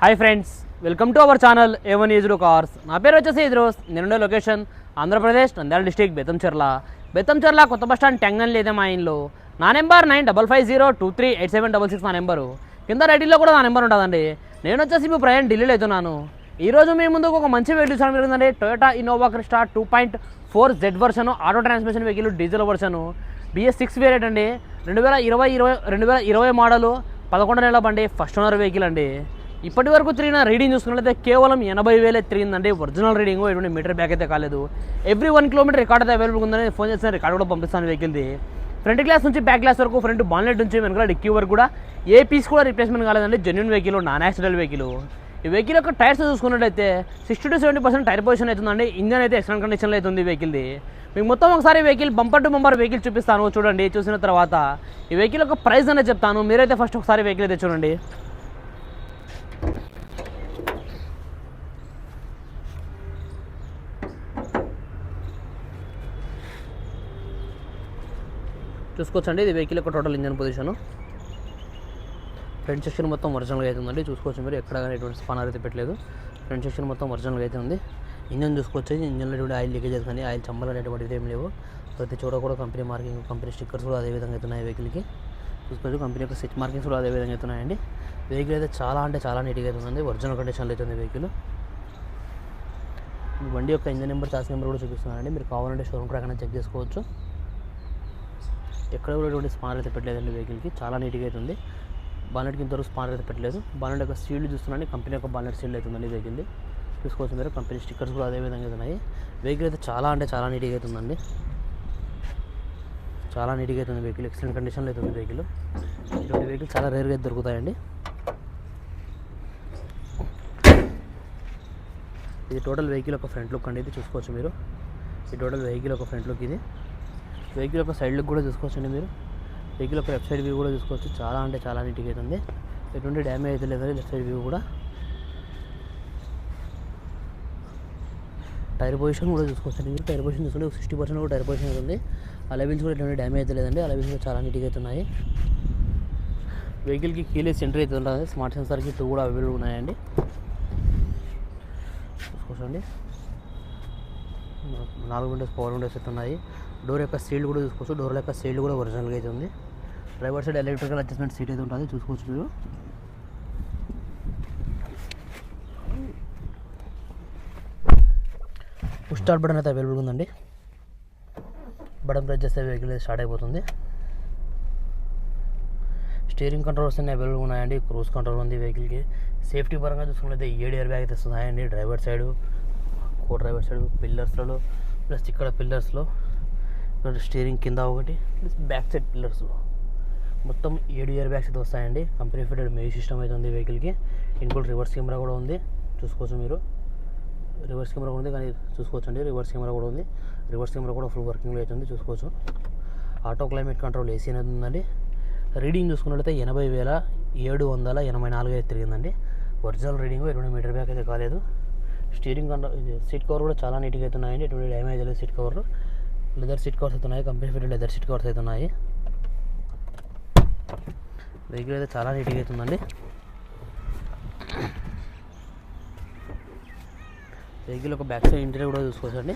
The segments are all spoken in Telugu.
Hi friends welcome to our channel A one ఈజ్రో cars నా పేరు వచ్చేసి ఈజ్రోస్ నేనుండే లొకేషన్ ఆంధ్రప్రదేశ్ నంద్యాల డిస్టిక్ బెతంచెర్ల బెతంచెర్ల కొత్త బస్ స్టాండ్ టెంగన్ లేదా మా ఇంట్లో. నా number nine double five zero two three eight seven double six నా నెంబరు. కింద రైటింగ్లో కూడా నా నెంబర్ ఉంటుందండి. నేను వచ్చేసి మీ ప్రయాణం ఢిల్లీలో అవుతున్నాను ఈరోజు మీ ముందుకు ఒక మంచి వెహికల్ చూడడం జరిగిందండి Toyota Innova Crysta two point four Z version auto transmission vehicle diesel version BS six variant అండి. రెండు వేల ఇరవై ఇరవై రెండు వేల ఇరవై మోడలు పదకొండు నెలల బండి ఫస్ట్ ఓనర్ వెహికల్ అండి. ఇప్పటి వరకు తిరిగిన రీడింగ్ చూసుకున్నట్లయితే కేవలం ఎనభై వేలే తిరిగిందండి. ఒరిజినల్ రీడింగ్ ఎటువంటి మీటర్ బ్యాక్ అయితే కాలేదు. ఎవ్రీ వన్ కిలోమీటర్ రికార్డ్ అయితే అవైలబుల్ ఉందని ఫోన్ చేసిన రికార్డ్ కూడా పంపిస్తాను వెహికల్ది. ఫ్రంట్ గ్లాస్ నుంచి బ్యాక్ గ్లాస్ వరకు ఫ్రంట్ బాన్లెట్ నుంచి వెనకాల డిక్కీ వరకు కూడా ఏ పీస్ కూడా రిప్లేస్మెంట్ కాలేదండి. Genuine vehicle non accident vehicle ఈ వెహికల్ యొక్క టైర్స్ చూసుకున్నట్లయితే sixty to seventy percent tyre position అవుతుందండి. ఇంజన్ అయితే ఎక్సలెంట్ కండిషన్లో అయితే ఉంది వెహికల్ది మీకు మొత్తం ఒకసారి vehicle bumper to bumper vehicle చూపిస్తాను. చూడండి చూసిన తర్వాత ఈ వెహికల్ యొక్క ప్రైస్ అనేది చెప్తాను. మీరైతే ఫస్ట్ ఒకసారి వెహికల్ అయితే చూడండి. చూసుకోవచ్చండి. ఇది వెహికల్ యొక్క total engine position front section మొత్తం ఒరిజినల్గా అయితే ఉందండి చూసుకోవచ్చు మీరు. ఎక్కడ కానీ ఎటువంటి స్పానర్ అయితే పెట్టలేదు. ఫ్రంట్ సెక్షన్ మొత్తం ఒరిజినల్గా అయితే ఉంది. ఇంజన్ చూసుకోవచ్చు. ఇంజన్లో ఎటువంటి ఆయిల్ లీకేజెస్ కానీ ఆయిల్ చంబలు అనేటువంటివి ఏం లేవు. ప్రతి చోట కూడా కంపెనీ మార్కింగ్ కంపెనీ స్టిక్కర్స్ కూడా అదే విధంగా అవుతున్నాయి వెహికల్కి చూసుకోవచ్చు. కంపెనీ యొక్క సిట్ మార్కింగ్స్ కూడా అదే విధంగా అవుతున్నాయండి వెహికల్ అయితే చాలా అంటే చాలా నీట్గా అయితే ఉంది ఒరిజినల్ కండిషన్లో అయితే ఉంది వెహికల్ బండి యొక్క ఇంజన్ నెంబర్ చార్జ్ నెంబర్ కూడా చూపిస్తున్నానండి. మీరు కావాలంటే షోరూమ్ ప్రకారం చెక్ చేసుకోవచ్చు. ఎక్కడ కూడా ఎటువంటి స్పానర్ అయితే పెట్టలేదండి వెహికల్కి. చాలా నీట్గా అయితే ఉంది బానెట్కి ఇంతవరకు స్పానర్ అయితే పెట్టలేదు. బానెట్ యొక్క సీల్డ్ చూస్తున్నాను. కంపెనీ యొక్క బానెట్ సీల్డ్ అయితే ఉందండి వెహికల్ది. చూసుకోవచ్చు మీరు. కంపెనీ స్టిక్కర్స్ కూడా అదే విధంగా అయితే ఉన్నాయి. వెహికల్ అయితే చాలా అంటే చాలా నీట్గా అయితే ఉందండి చాలా నీట్గా అయితే ఉంది వెహికల్. ఎక్సలెంట్ కండిషన్లో అయితే ఉంది వెహికల్. ఇటువంటి వెహికల్ చాలా రేర్గా అయితే దొరుకుతాయండి. ఇది టోటల్ వెహికల్ ఒక ఫ్రంట్ లుక్ అండి. ఇది చూసుకోవచ్చు మీరు. ఈ టోటల్ వెహికల్ ఒక ఫ్రంట్ లుక్ ఇది. వెహికల్ యొక్క సైడ్ లుక్ కూడా చూసుకోవచ్చండి మీరు. వెహికల్ యొక్క లెఫ్ట్ సైడ్ వ్యూ కూడా చూసుకోవచ్చు. చాలా అంటే చాలా నీట్గా అవుతుంది ఎటువంటి డ్యామేజ్ అయితే లేదండి లెఫ్ట్ సైడ్ వ్యూ కూడా. టైర్ పొజిషన్ కూడా చూసుకోవచ్చండి మీరు. టైర్ పొజిషన్ చూసుకుంటే సిక్స్టీ పర్సెంట్ కూడా టైర్ పొజిషన్ అవుతుంది ఉంది. కూడా ఎటువంటి డ్యామేజ్ అయితే లేదండి. అలవిల్స్ కూడా చాలా నీట్గా అవుతున్నాయి వెహికల్కి కీలెస్ ఎంట్రీ అయితే ఉంటుంది స్మార్ట్ సెన్సార్కి టూ కూడా అవైలబుల్ ఉన్నాయండి. చూసుకోవచ్చండి నాలుగు విండోస్ పవర్ విండోస్ అయితే ఉన్నాయి. డోర్ యొక్క సీల్డ్ కూడా చూసుకోవచ్చు. డోర్ యొక్క సీల్డ్ కూడా ఒరిజినల్గా అయితే ఉంది. Driver side electrical adjustment seat అయితే ఉంటుంది. చూసుకోవచ్చు మీరు. పుష్ స్టార్ట్ బటన్ అయితే అవైలబుల్ ఉందండి. బటన్ ప్రెస్ చేస్తే వెహికల్ స్టార్ట్ అయిపోతుంది. స్టీరింగ్ కంట్రోల్స్ అన్ని అవైలబుల్ ఉన్నాయండి. క్రూజ్ కంట్రోల్ ఉంది వెహికల్కి సేఫ్టీ పరంగా చూసుకున్నట్లయితే ఏడు ఇయర్ బ్యాగ్ అయితే వస్తున్నాయండి. Driver side co driver side పిల్లర్స్లలో plus ఇక్కడ పిల్లర్స్లో ఇక్కడ స్టీరింగ్ కింద ఒకటి బ్యాక్ సైడ్ పిల్లర్స్. మొత్తం ఏడు ఇయర్ బ్యాగ్స్ అయితే వస్తాయండి. కంపెనీ ఫిటెడ్ మ్యూజిక్ సిస్టమ్ అయితే ఉంది వెహికల్కి. ఇంకోటి రివర్స్ కెమెరా కూడా ఉంది. చూసుకోవచ్చు మీరు. రివర్స్ కెమెరా కూడా ఉంది కానీ చూసుకోవచ్చు అండి రివర్స్ కెమెరా కూడా ఉంది. రివర్స్ కెమెరా కూడా ఫుల్ వర్కింగ్లో అవుతుంది చూసుకోవచ్చు. ఆటో క్లైమేట్ కంట్రోల్ ఏసీ అనేది ఉందండి. రీడింగ్ చూసుకున్నట్లయితే ఎనభై వేల ఏడు వందల ఎనభై నాలుగు అయితే తిరిగిందండి. ఒరిజినల్ రీడింగ్ ఎటువంటి మీటర్ బ్యాక్ అయితే కాలేదు. స్టీరింగ్ కంట్రోల్ సీట్ కవర్ కూడా చాలా నీట్గా అయితే ఉన్నాయండి. ఎటువంటి డ్యామేజ్ లేదు seat cover leather seat covers అవుతున్నాయి కంపెనీ లెదర్ సీట్ కవర్స్ అవుతున్నాయి వెహికల్ అయితే చాలా నీట్గా అవుతుందండి వెహికల్ ఒక బ్యాక్ సైడ్ ఇంటీరియర్ కూడా చూసుకోవచ్చండి.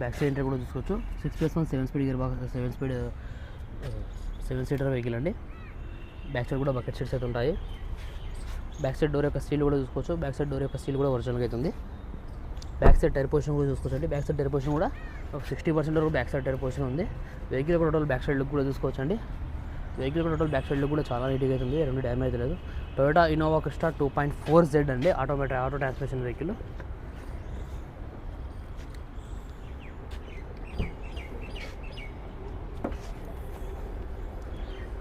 బ్యాక్ సైడ్ ఇంటర్ కూడా చూసుకోవచ్చు. Six plus one seven speed gear box seven speed seven seater vehicle అండి. బ్యాక్ సైడ్ కూడా బకెట్ సీట్స్ అయితే ఉంటాయి. బ్యాక్ సైడ్ డోర్ యొక్క స్టీల్ కూడా చూసుకోవచ్చు. బ్యాక్ సైడ్ డోర్ యొక్క స్టీల్ కూడా ఒరిజినల్గా అవుతుంది బ్యాక్ సైడ్ టైర్ పొజిషన్ కూడా చూసుకోవచ్చు అండి. బ్యాక్ సైడ్ టైర్ పొజిషన్ కూడా ఒక సిక్స్టీ పర్సెంట్ వరకు బ్యాక్ సైడ్ టైర్ పొజిషన్ ఉంది. వెహికల్ కూడా టోటల్ బ్యాక్ సైడ్ లుక్ కూడా చూసుకోవచ్చు అండి. వెహికల్ కూడా టోటల్ బ్యాక్ సైడ్ లుక్ కూడా చాలా నీట్గా అవుతుంది రెండు డ్యామేజ్ అయితే లేదు. Toyota Innova Crysta two point four Z అండి. Automatic auto transmission vehicle.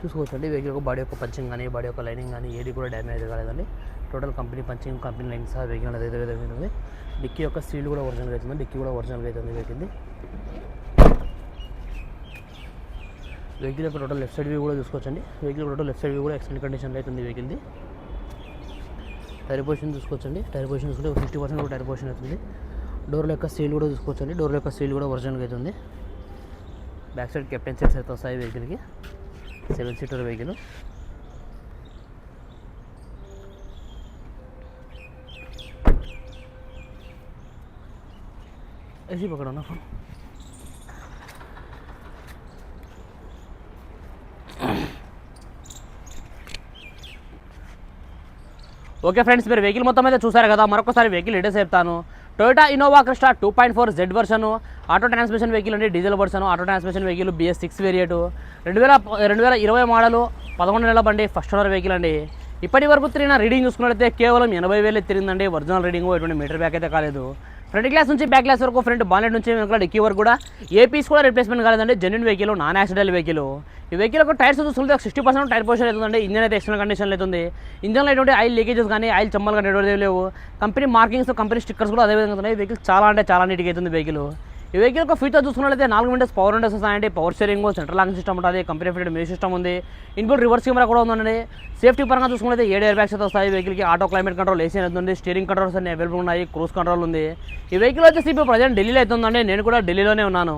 చూసుకోవచ్చండి. వెహికల్ బాడీ యొక్క పంచింగ్ కానీ బాడీ యొక్క లైనింగ్ కానీ ఏది కూడా డ్యామేజ్ కాలేదండి. Total company punching company lines ఆ వెహికల్ అదే విధంగా ఉంది డిక్కీ యొక్క సీల్ కూడా ఒరిజినల్గా అవుతుంది డిక్కీ కూడా ఒరిజినల్గా అవుతుంది వెహికల్ది వెహికల్ యొక్క టోటల్ లెఫ్ట్ సైడ్ వ్యూ కూడా చూసుకోవచ్చండి. Vehicle total left side view కూడా ఎక్సలెంట్ కండిషన్లో అవుతుంది వెహికల్ది టైర్ పొజిషన్ చూసుకోవచ్చండి. టైర్ పొజిషన్ చూసుకుంటే ఫిఫ్టీ పర్సెంట్ కూడా టైర్ పొజిషన్ అవుతుంది డోర్ల యొక్క సీల్ కూడా చూసుకోవచ్చండి. డోర్ల యొక్క సీల్ కూడా ఒరిజినల్గా అవుతుంది బ్యాక్ సైడ్ కెప్టెన్ సీట్స్ అయితే వస్తాయి వెహికల్కి సెవెన్ సీటర్ వెహికల్ ऐसी पकड़ो ना फोन ఓకే ఫ్రెండ్స్ మీరు వెహికల్ మొత్తం అయితే చూసారు కదా మరొకసారి వెహికల్ డీటెయిల్స్ చెప్తాను Toyota Innova Crysta two point four Z version auto transmission vehicle అండి diesel version auto transmission vehicle BS six variant రెండు వేల రెండు వేల ఇరవై మోడలు పదకొండు నెలల బండి ఫస్ట్ ఓనర్ వెహికల్ అండి. ఇప్పటి వరకు తిరిగిన రీడింగ్ చూసుకున్నట్లయితే కేవలం ఎనభై వేలు తిరిగిందండి ఒరిజినల్ రీడింగ్ ఎటువంటి మీటర్ బ్యాక్ అయితే కాలేదు. ఫ్రంట్ గ్లాస్ నుంచి బ్యాక్ గ్లాస్ వరకు ఫ్రంట్ బానెట్ నుంచి డిక్కీ వరకు కూడా ఏ పీస్ కూడా రిప్లేస్మెంట్ కాలేదండి. Genuine vehicle non accident vehicle ఈ వెహికల్ ఒక టైర్స్ చూసుకుంటే సిక్స్టీ పర్సెంట్ టైర్ పొజిషన్ అవుతుందండి. ఇంజన్ అయితే ఎక్స్టర్నల్ కండిషన్ అవుతుంది. ఇంజన్లో ఎటువంటి ఆయిల్ లీకేజెస్ కానీ ఆయిల్ చమ్మలు కానీ ఎటువంటి లేవు. కంపెనీ మార్కింగ్స్ కంపెనీ స్టిక్కర్స్ కూడా అదే విధంగా ఉన్నాయి. వెహికల్ చాలా అంటే చాలా నీట్గా అవుతుంది వెహికల్ ఈ వెహికల్ ఒక ఫీచర్ చూసుకున్నట్లయితే నాలుగు విండోస్ పవర్ విండోస్ వస్తాయండి power steering central locking system ఉంటుంది కంపెనీ ఫిటెడ్ మ్యూజిక్ సిస్టమ్ ఉంది. ఇన్బుల్ రివర్స్ కెమెరా కూడా ఉందండి. సేఫ్టీ పరంగా చూసుకుంటే ఏడు ఎయిర్ బ్యాగ్స్ అయితే వస్తాయి వెహికల్కి ఆటో క్లైమేట్ కంట్రోల్ ఏసీ అనేది ఉంది స్టీరింగ్ కంట్రోల్స్ అన్ని అవైలబుల్ ఉన్నాయి క్రూజ్ కంట్రోల్ ఉంది. ఈ వెహికల్ వచ్చేసి ఇప్పుడు ప్రజెంట్ ఢిల్లీలో అవుతుందండి నేను కూడా ఢిల్లీలోనే ఉన్నాను.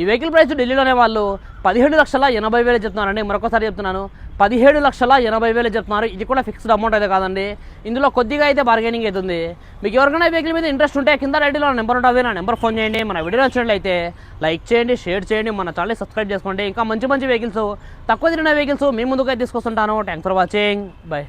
ఈ వెహికల్ ప్రైస్ ఢిల్లీలోనే వాళ్ళు పదిహేడు లక్షల ఎనభై వేలు చెప్తున్నారండి. మరొకసారి చెప్తున్నాను. పదిహేడు లక్షల ఎనభై వేలు చెప్తున్నారు. ఇది కూడా ఫిక్స్డ్ అమౌంట్ అయితే కాదండి. ఇందులో కొద్దిగా అయితే బార్గెనింగ్ అవుతుంది మీకు ఎవరికైనా వెహికల్ మీద ఇంట్రెస్ట్ ఉంటే కింద రెడ్డిలో నెంబర్ ఉంటుంది నా నెంబర్ ఫోన్ చేయండి. మన వీడియో నచ్చినట్లయితే లైక్ చేయండి షేర్ చేయండి. మన ఛానల్ సబ్స్క్రైబ్ చేసుకోండి. ఇంకా మంచి మంచి వెహికల్స్ తక్కువ తిరిగిన వెహికల్స్ మీ ముందుగా తీసుకొస్తుంటాను. Thanks for watching bye